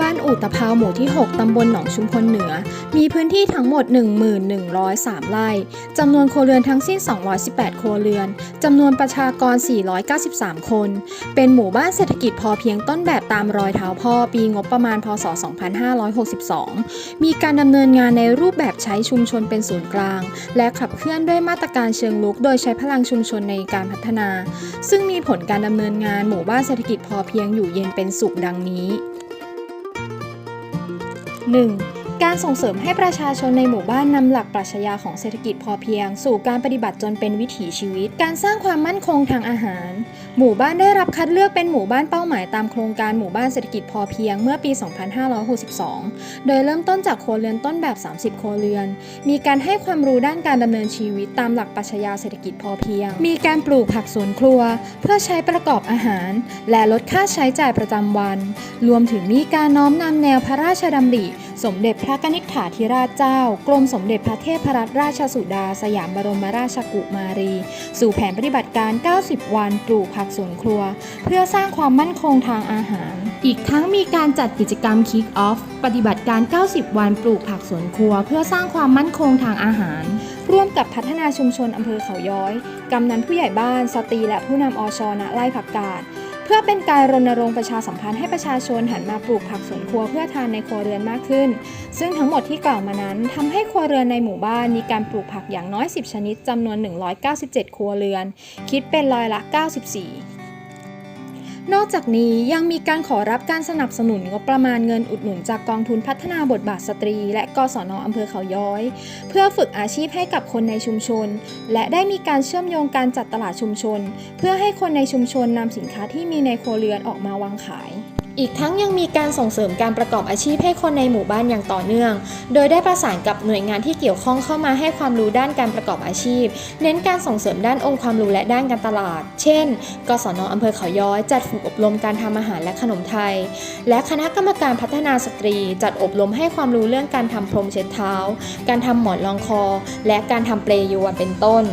บ้านอู่ตะเภาหมู่ที่ 6 ตำบลหนองชุมพลเหนือ มีพื้นที่ทั้งหมด1103 ไร่ จำนวนครัวเรือนทั้งสิ้น 218 ครัวเรือน จำนวนประชากร 493 คน เป็นหมู่บ้านเศรษฐกิจพอเพียงต้นแบบตามรอยเท้าพ่อ ปีงบประมาณ พศ 2562 มีการดำเนินงานในรูปแบบใช้ชุมชนเป็นศูนย์กลาง และขับเคลื่อนด้วยมาตรการเชิงลุก โดยใช้พลังชุมชนในการพัฒนา ซึ่งมีผลการดำเนินงานหมู่บ้านเศรษฐกิจพอเพียงอยู่เย็นเป็นสุขดังนี้ 1. การส่งเสริมให้ประชาชนในหมู่บ้านนำหลักปรัชญาของเศรษฐกิจพอเพียง สู่การปฏิบัติจนเป็นวิถีชีวิต การสร้างความมั่นคงทางอาหาร หมู่บ้านได้รับคัดเลือกเป็นหมู่บ้านเป้าหมายตามโครงการหมู่บ้านเศรษฐกิจพอเพียงเมื่อปี 2562 โดยเริ่มต้นจากครัวเรือนต้นแบบ 30ครัวเรือน มีการให้ความรู้ด้านการดำเนินชีวิตตามหลักปรัชญาเศรษฐกิจพอเพียง มีการปลูกผักสวนครัว เพื่อใช้ประกอบอาหาร และลดค่าใช้จ่ายประจำวัน รวมถึงมีการน้อมนำแนวพระราชดำริ สมเด็จพระพระนิษฐาธิราชเจ้า กรมสมเด็จพระเทพรัตนราชสุดา สยามบรมราชกุมารี สู่แผนปฏิบัติการ 90 วันปลูกผักสวนครัว เพื่อสร้างความมั่นคงทางอาหาร อีกทั้งมีการจัดกิจกรรม Kick Off ปฏิบัติการ 90 วันปลูกผักสวนครัว เพื่อสร้างความมั่นคงทางอาหาร ร่วมกับพัฒนาชุมชนอำเภอเขาย้อย กำนันผู้ใหญ่บ้าน สตรีและผู้นำอชอณไร่ผักกาด เพื่อเป็นการรณรงค์ประชาสัมพันธ์ให้ประชาชนหันมาปลูกผักสวนครัวเพื่อทานในครัวเรือนมากขึ้น ซึ่งทั้งหมดที่กล่าวมานั้นทำให้ครัวเรือนในหมู่บ้านมีการปลูกผักอย่างน้อย 10 ชนิดจำนวน 197 ครัวเรือน คิดเป็นร้อยละ 94 นอกจากนี้ยังมีการขอรับการสนับสนุนงบประมาณเงินอุดหนุนจากกองทุนพัฒนาบทบาทสตรี และกศนอำเภอเขาย้อย เพื่อฝึกอาชีพให้กับคนในชุมชน และได้มีการเชื่อมโยงการจัดตลาดชุมชน เพื่อให้คนในชุมชนนำสินค้าที่มีในครัวเรือนออกมาวางขาย อีกทั้งยังมีการส่งเสริมการประกอบอาชีพให้คนในหมู่บ้านอย่างต่อเนื่อง โดยได้ประสานกับหน่วยงานที่เกี่ยวข้องเข้ามาให้ความรู้ด้านการประกอบอาชีพ เน้นการส่งเสริมด้านองค์ความรู้และด้านการตลาด เช่น กศนอำเภอเขาย้อยจัดฝึกอบรมการทำอาหารและขนมไทย และคณะกรรมการพัฒนาสตรี จัดอบรมให้ความรู้เรื่องการทำพรมเช็ดเท้า การทำหมอนรองคอ และการทำเปลยวนเป็นต้น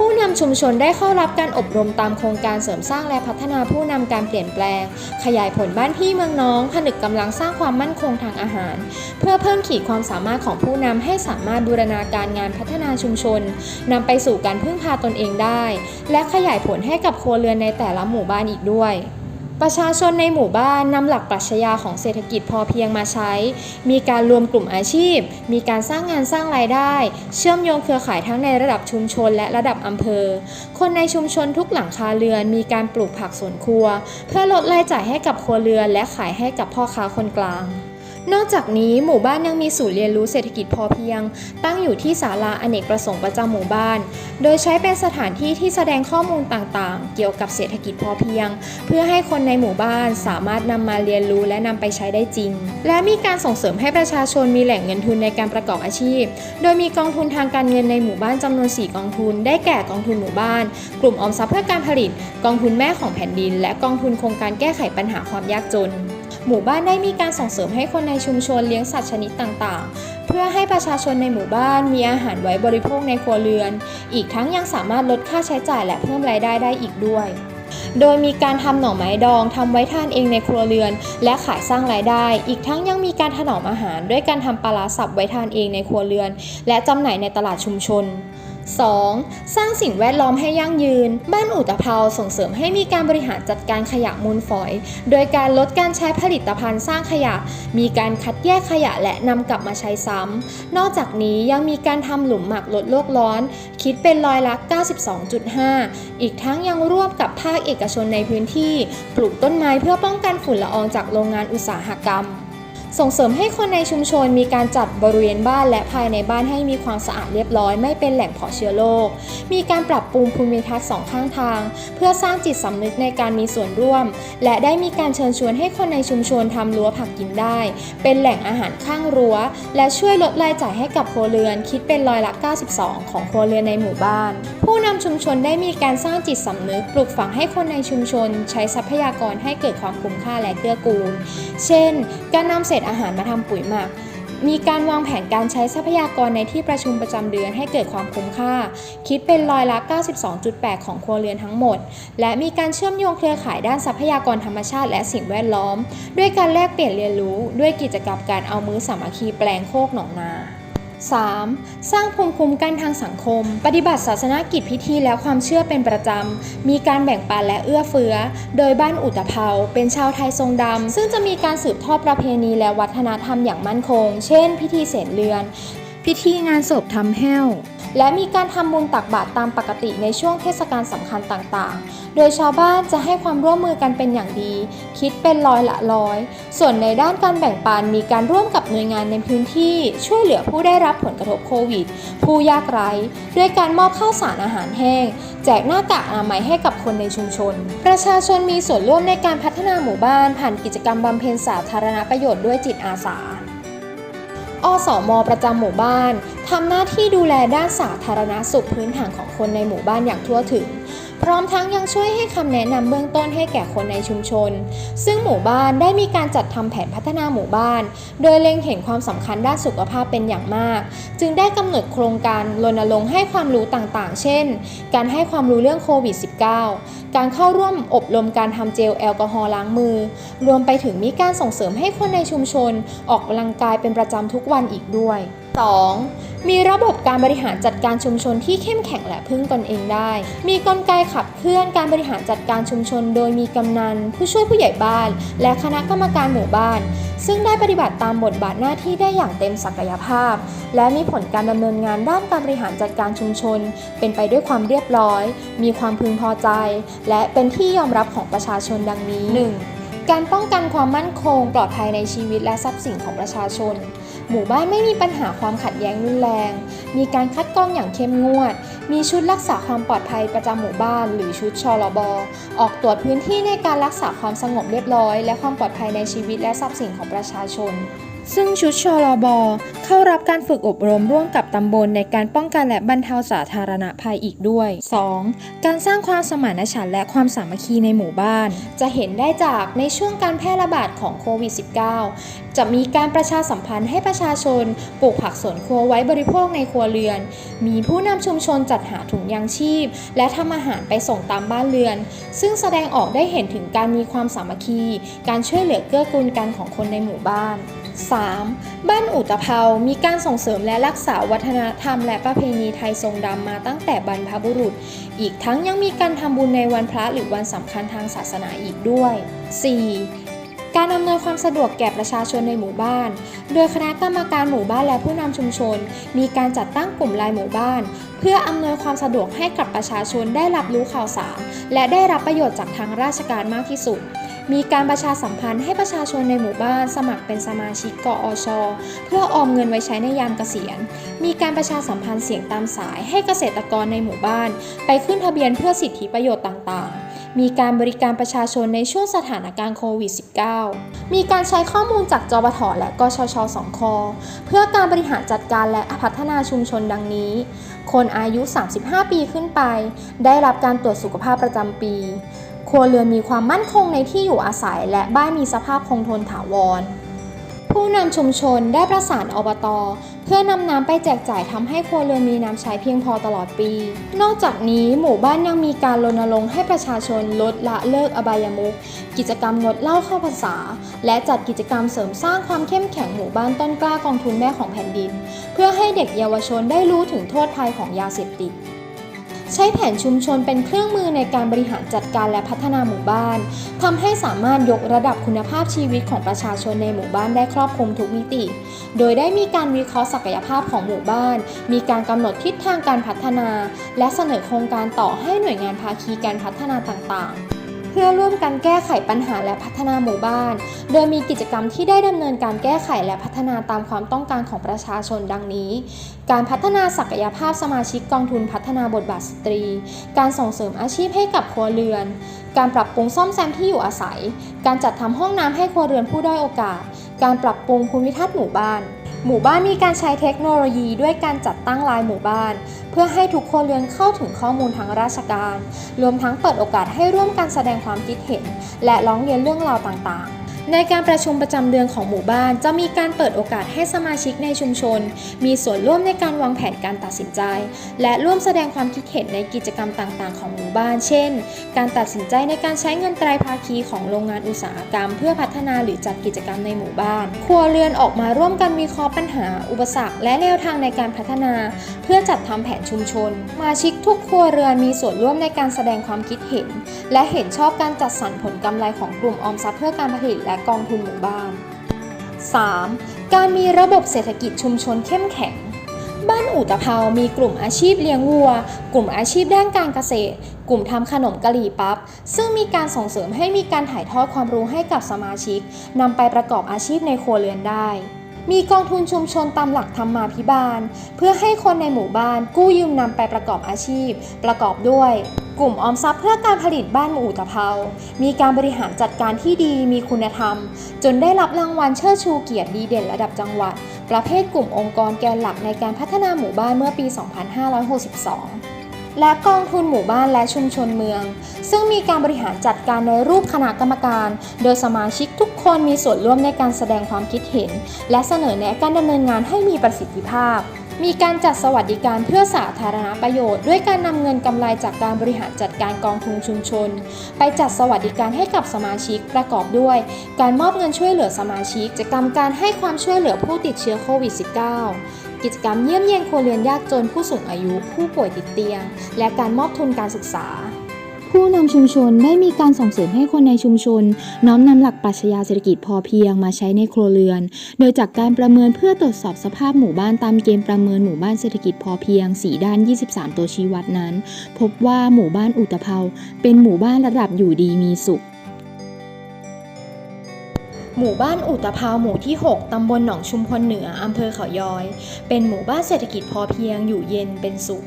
ผู้นำชุมชนได้เข้ารับการอบรมตามโครงการเสริมสร้างและพัฒนาผู้นำการเปลี่ยนแปลง ขยายผลบ้านพี่เมืองน้อง ผนึกกำลังสร้างความมั่นคงทางอาหาร เพื่อเพิ่มขีดความสามารถของผู้นำให้สามารถบูรณาการงานพัฒนาชุมชนนำไปสู่การพึ่งพาตนเองได้ และขยายผลให้กับครัวเรือนในแต่ละหมู่บ้านอีกด้วย ประชาชนในหมู่บ้านนำหลักปรัชญาของเศรษฐกิจพอเพียงมาใช้ มีการรวมกลุ่มอาชีพ มีการสร้างงานสร้างรายได้ เชื่อมโยงเครือข่ายทั้งในระดับชุมชนและระดับอำเภอ คนในชุมชนทุกหลังคาเรือน มีการปลูกผักสวนครัว เพื่อลดรายจ่ายให้กับครัวเรือน และขายให้กับพ่อค้าคนกลาง นอกจากนี้หมู่บ้านยังมีศูนย์เรียนรู้เศรษฐกิจพอเพียง ตั้งอยู่ที่ศาลาอเนกประสงค์ประจำหมู่บ้าน โดยใช้เป็นสถานที่ที่แสดงข้อมูลต่างๆ เกี่ยวกับเศรษฐกิจพอเพียง เพื่อให้คนในหมู่บ้านสามารถนำมาเรียนรู้และนำไปใช้ได้จริง และมีการส่งเสริมให้ประชาชนมีแหล่งเงินทุนในการประกอบอาชีพ โดยมีกองทุนทางการเงินในหมู่บ้านจำนวน 4 กองทุน ได้แก่กองทุนหมู่บ้าน กลุ่มออมทรัพย์เพื่อการผลิต กองทุนแม่ของแผ่นดิน และกองทุนโครงการแก้ไขปัญหาความยากจน หมู่บ้านได้มีการส่งเสริมให้คนในชุมชนเลี้ยงสัตว์ชนิดต่างๆ เพื่อให้ประชาชนในหมู่บ้านมีอาหารไว้บริโภคในครัวเรือน อีกทั้งยังสามารถลดค่าใช้จ่ายและเพิ่มรายได้ได้อีกด้วย โดยมีการทำหน่อไม้ดองทำไว้ทานเองในครัวเรือน และขายสร้างรายได้ อีกทั้งยังมีการถนอมอาหาร ด้วยการทำปลาร้าสับไว้ทานเองในครัวเรือน และจำหน่ายในตลาดชุมชน 2. สร้างสิ่งแวดล้อมให้ยั่งยืน บ้านอู่ตภาส่งเสริมให้มีการบริหารจัดการขยะมูลฝอย โดยการลดการใช้ผลิตภัณฑ์สร้างขยะ มีการคัดแยกขยะและนำกลับมาใช้ซ้ำ นอกจากนี้ยังมีการทำหลุมหมักลดโลกร้อน คิดเป็นร้อยละ 92.5 อีกทั้งยังร่วมกับภาคเอกชนในพื้นที่ ปลูกต้นไม้เพื่อป้องกันฝุ่นละอองจากโรงงานอุตสาหกรรม ส่งเสริมให้คนในชุมชนมีการจัดบริเวณบ้านและภายในบ้านให้มีความสะอาดเรียบร้อยไม่เป็นแหล่งเพาะเชื้อโรค มีการปรับปรุงภูมิทัศน์สองข้างทาง เพื่อสร้างจิตสำนึกในการมีส่วนร่วม และได้มีการเชิญชวนให้คนในชุมชนทำรั้วผักกินได้ เป็นแหล่งอาหารข้างรั้ว และช่วยลดรายจ่ายให้กับครัวเรือน คิดเป็นร้อยละ 92 ของครัวเรือนในหมู่บ้าน ผู้นำชุมชนได้มีการสร้างจิตสำนึกปลูกฝังให้คนในชุมชน ใช้ทรัพยากรให้เกิดความคุ้มค่าและเกื้อกูล เช่น การนำเศษอาหารมาทำปุ๋ยหมัก มีการวางแผนการใช้ทรัพยากรในที่ประชุมประจำเดือนให้เกิดความคุ้มค่า คิดเป็นร้อยละ 92.8 ของครัวเรือนทั้งหมด และมีการเชื่อมโยงเครือข่ายด้านทรัพยากรธรรมชาติและสิ่งแวดล้อม ด้วยการแลกเปลี่ยนเรียนรู้ ด้วยกิจกรรมการเอามือสามัคคีแปลงโคกหนองนา 3. สร้างภูมิคุ้มกันทางสังคม ปฏิบัติศาสนกิจพิธีและความเชื่อเป็นประจำ มีการแบ่งปันและเอื้อเฟื้อ โดยบ้านอุตภเปาเป็นชาวไทยทรงดำ ซึ่งจะมีการสืบทอดประเพณีและวัฒนธรรมอย่างมั่นคง เช่น พิธีเสนเรือน พิธีงานศพทำแห้ว และมีการทำบุญตักบาตรตามปกติในช่วงเทศกาลสำคัญต่างๆ โดยชาวบ้านจะให้ความร่วมมือกันเป็นอย่างดี คิดเป็นร้อยละร้อย ส่วนในด้านการแบ่งปันมีการร่วมกับหน่วยงานในพื้นที่ช่วยเหลือผู้ได้รับผลกระทบโควิด ผู้ยากไร้ด้วยการมอบข้าวสารอาหารแห้ง แจกหน้ากากอนามัยให้กับคนในชุมชน ประชาชนมีส่วนร่วมในการพัฒนาหมู่บ้านผ่านกิจกรรมบำเพ็ญสาธารณประโยชน์ด้วยจิตอาสา อสมประจำหมู่บ้านทำหน้าที่ดูแลด้านสาธารณสุขพื้นฐานของคนในหมู่บ้านอย่างทั่วถึง พร้อมทั้งยังช่วยให้คำแนะนำเบื้องต้นให้แก่คนในชุมชน ซึ่งหมู่บ้านได้มีการจัดทำแผนพัฒนาหมู่บ้าน โดยเล็งเห็นความสำคัญด้านสุขภาพเป็นอย่างมาก จึงได้กำหนดโครงการรณรงค์ให้ความรู้ต่างๆ เช่น การให้ความรู้เรื่องโควิด -19 การเข้าร่วมอบรมการทำเจลแอลกอฮอล์ล้างมือ รวมไปถึงมีการส่งเสริมให้คนในชุมชน ออกกำลังกายเป็นประจำทุกวันอีกด้วย 2. มีระบบการบริหารจัดการชุมชนที่เข้มแข็งและพึ่งตนเองได้ มีกลไกขับเคลื่อนการบริหารจัดการชุมชน โดยมีกำนัน ผู้ช่วยผู้ใหญ่บ้าน และคณะกรรมการหมู่บ้าน ซึ่งได้ปฏิบัติตามบทบาทหน้าที่ได้อย่างเต็มศักยภาพ และมีผลการดำเนินงานด้านการบริหารจัดการชุมชน เป็นไปด้วยความเรียบร้อย มีความพึงพอใจ และเป็นที่ยอมรับของประชาชนดังนี้ 1. การป้องกันความมั่นคง ปลอดภัยในชีวิตและทรัพย์สินของประชาชน หมู่บ้านไม่มีปัญหาความขัดแย้งรุนแรง มีการคัดกรองอย่างเข้มงวด มีชุดรักษาความปลอดภัยประจำหมู่บ้านหรือชุดชลบออกตรวจพื้นที่ในการรักษาความสงบเรียบร้อย และความปลอดภัยในชีวิตและทรัพย์สินของประชาชน ซึ่งชุดชลบเข้ารับการฝึกอบรมร่วมกับตำบลในการป้องกันและบรรเทาสาธารณภัยอีกด้วย 2. การสร้างความสมานฉันท์และความสามัคคีในหมู่บ้าน จะเห็นได้จากในช่วงการแพร่ระบาดของโควิด -19 จะมีการประชาสัมพันธ์ให้ประชาชนปลูกผักสวนครัวไว้บริโภคในครัวเรือน มีผู้นำชุมชนจัดหาถุงยางชีพ และทำอาหารไปส่งตามบ้านเรือน ซึ่งแสดงออกได้เห็นถึงการมีความสามัคคี การช่วยเหลือเกื้อกูลกันของคนในหมู่บ้าน 3. บ้านอุตภเปามีการส่งเสริมและรักษาวัฒนธรรม และประเพณีไทยทรงดำมาตั้งแต่บรรพบุรุษ อีกทั้งยังมีการทำบุญในวันพระหรือวันสำคัญทางศาสนาอีกด้วย 4. การอำนวยความสะดวกแก่ประชาชนในหมู่บ้าน โดยคณะกรรมการหมู่บ้านและผู้นำชุมชน มีการจัดตั้งกลุ่มไลน์หมู่บ้าน เพื่ออำนวยความสะดวกให้กับประชาชนได้รับรู้ข่าวสาร และได้รับประโยชน์จากทางราชการมากที่สุด มีการประชาสัมพันธ์ให้ประชาชนในหมู่บ้านสมัครเป็นสมาชิกกออช เพื่อออมเงินไว้ใช้ในยามเกษียณ มีการประชาสัมพันธ์เสียงตามสายให้เกษตรกรในหมู่บ้าน ไปขึ้นทะเบียนเพื่อสิทธิประโยชน์ต่างๆ มีการบริการประชาชนในช่วงสถานการณ์โควิด -19 มีการใช้ข้อมูลจากจปทและกชชสองคเพื่อการบริหารจัดการและพัฒนาชุมชนดังนี้ คนอายุ 35 ปีขึ้นไป ได้รับการตรวจสุขภาพประจำปี ครัวเรือนมีความมั่นคงในที่อยู่อาศัย และบ้านมีสภาพคงทนถาวร ผู้นำชุมชนได้ประสานอบต เพื่อนำน้ำไปแจกจ่ายทำให้ครัวเรือนมีน้ำใช้เพียงพอตลอดปี นอกจากนี้หมู่บ้านยังมีการรณรงค์ให้ประชาชนลดละเลิกอบายมุขกิจกรรมงดเหล้าเข้าพรรษา และจัดกิจกรรมเสริมสร้างความเข้มแข็งหมู่บ้านต้นกล้ากองทุนแม่ของแผ่นดิน เพื่อให้เด็กเยาวชนได้รู้ถึงโทษภัยของยาเสพติด ใช้แผนชุมชนเป็นเครื่องมือในการบริหารจัดการและพัฒนาหมู่บ้านทำให้สามารถยกระดับคุณภาพชีวิตของประชาชนในหมู่บ้านได้ครอบคลุมทุกมิติ โดยได้มีการวิเคราะห์ศักยภาพของหมู่บ้าน มีการกำหนดทิศทางการพัฒนา และเสนอโครงการต่อให้หน่วยงานภาคีการพัฒนาต่างๆ พื่อร่วมกันแก้ไขปัญหาและพัฒนาหมู่บ้าน โดยมีกิจกรรมที่ได้ดำเนินการแก้ไขและพัฒนาตามความต้องการของประชาชนดังนี้ การพัฒนาศักยภาพสมาชิกกองทุนพัฒนาบทบาทสตรี การส่งเสริมอาชีพให้กับครัวเรือน การปรับปรุงซ่อมแซมที่อยู่อาศัย การจัดทำห้องน้ำให้ครัวเรือนผู้ด้อยโอกาส การปรับปรุงภูมิทัศน์หมู่บ้าน หมู่บ้านมีการใช้เทคโนโลยีด้วยการจัดตั้งไลน์หมู่บ้าน เพื่อให้ทุกคนเรือนเข้าถึงข้อมูลทางราชการ รวมทั้งเปิดโอกาสให้ร่วมกันแสดงความคิดเห็น และร้องเรียนเรื่องราวต่างๆ ในการประชุมประจำเดือนของหมู่บ้าน จะมีการเปิดโอกาสให้สมาชิกในชุมชน มีส่วนร่วมในการวางแผนการตัดสินใจ และร่วมแสดงความคิดเห็นในกิจกรรมต่างๆ ของหมู่บ้าน เช่น การตัดสินใจในการใช้เงินไตรภาคีของโรงงานอุตสาหกรรม เพื่อพัฒนาหรือจัดกิจกรรมในหมู่บ้าน ครัวเรือนออกมาร่วมกันวิเคราะห์ปัญหา อุปสรรค และแนวทางในการพัฒนา เพื่อจัดทำแผนชุมชนสมาชิกทุกครัวเรือนมีส่วนร่วมในการแสดงความคิดเห็น และเห็นชอบการจัดสรรผลกำไรของกลุ่มออมทรัพย์เพื่อการผลิตและกองทุนหมู่บ้าน 3. การมีระบบเศรษฐกิจชุมชนเข้มแข็ง บ้านอู่ตะเภามีกลุ่มอาชีพเลี้ยงวัว กลุ่มอาชีพด้านการเกษตร กลุ่มทำขนมกะหรี่ปั๊บ ซึ่งมีการส่งเสริมให้มีการถ่ายทอดความรู้ให้กับสมาชิกนำไปประกอบอาชีพในครัวเรือนได้มีกองทุนชุมชนตามหลักธรรมาภิบาล เพื่อให้คนในหมู่บ้านกู้ยืมนำไปประกอบอาชีพ ประกอบด้วย กลุ่มออมทรัพย์เพื่อการผลิตบ้านหมู่อู่ตะเภามีการบริหารจัดการที่ดีมีคุณธรรม จนได้รับรางวัลเชิดชูเกียรติดีเด่นระดับจังหวัด ประเภทกลุ่มองค์กรแกนหลักในการพัฒนาหมู่บ้านเมื่อปี 2562และกองทุนหมู่บ้านและชุมชนเมือง ซึ่งมีการบริหารจัดการในรูปคณะกรรมการ โดยสมาชิกทุกคนมีส่วนร่วมในการแสดงความคิดเห็น และเสนอแนะการดำเนินงานให้มีประสิทธิภาพ มีการจัดสวัสดิการเพื่อสาธารณประโยชน์ ด้วยการนำเงินกำไรจากการบริหารจัดการกองทุนชุมชน ไปจัดสวัสดิการให้กับสมาชิกประกอบด้วย การมอบเงินช่วยเหลือสมาชิกกิจกรรมการให้ความช่วยเหลือผู้ติดเชื้อโควิด -19 กิจกรรมเยี่ยมเยียนครัวเรือนยากจนผู้สูงอายุผู้ป่วยติดเตียง และการมอบทุนการศึกษา ผู้นำชุมชนได้มีการส่งเสริมให้คนในชุมชน น้อมนำหลักปรัชญาเศรษฐกิจพอเพียงมาใช้ในครัวเรือน โดยจากการประเมินเพื่อตรวจสอบสภาพหมู่บ้านตามเกณฑ์ประเมินหมู่บ้านเศรษฐกิจพอเพียง 4 ด้าน 23 ตัวชี้วัดนั้น พบว่าหมู่บ้านอุตภาเป็นหมู่บ้านระดับอยู่ดีมีสุขหมู่บ้านอุตภเปาหมู่ที่ 6 ตำบลหนองชุมพลเหนือ อำเภอเขาย้อย เป็นหมู่บ้านเศรษฐกิจพอเพียงอยู่เย็นเป็นสุข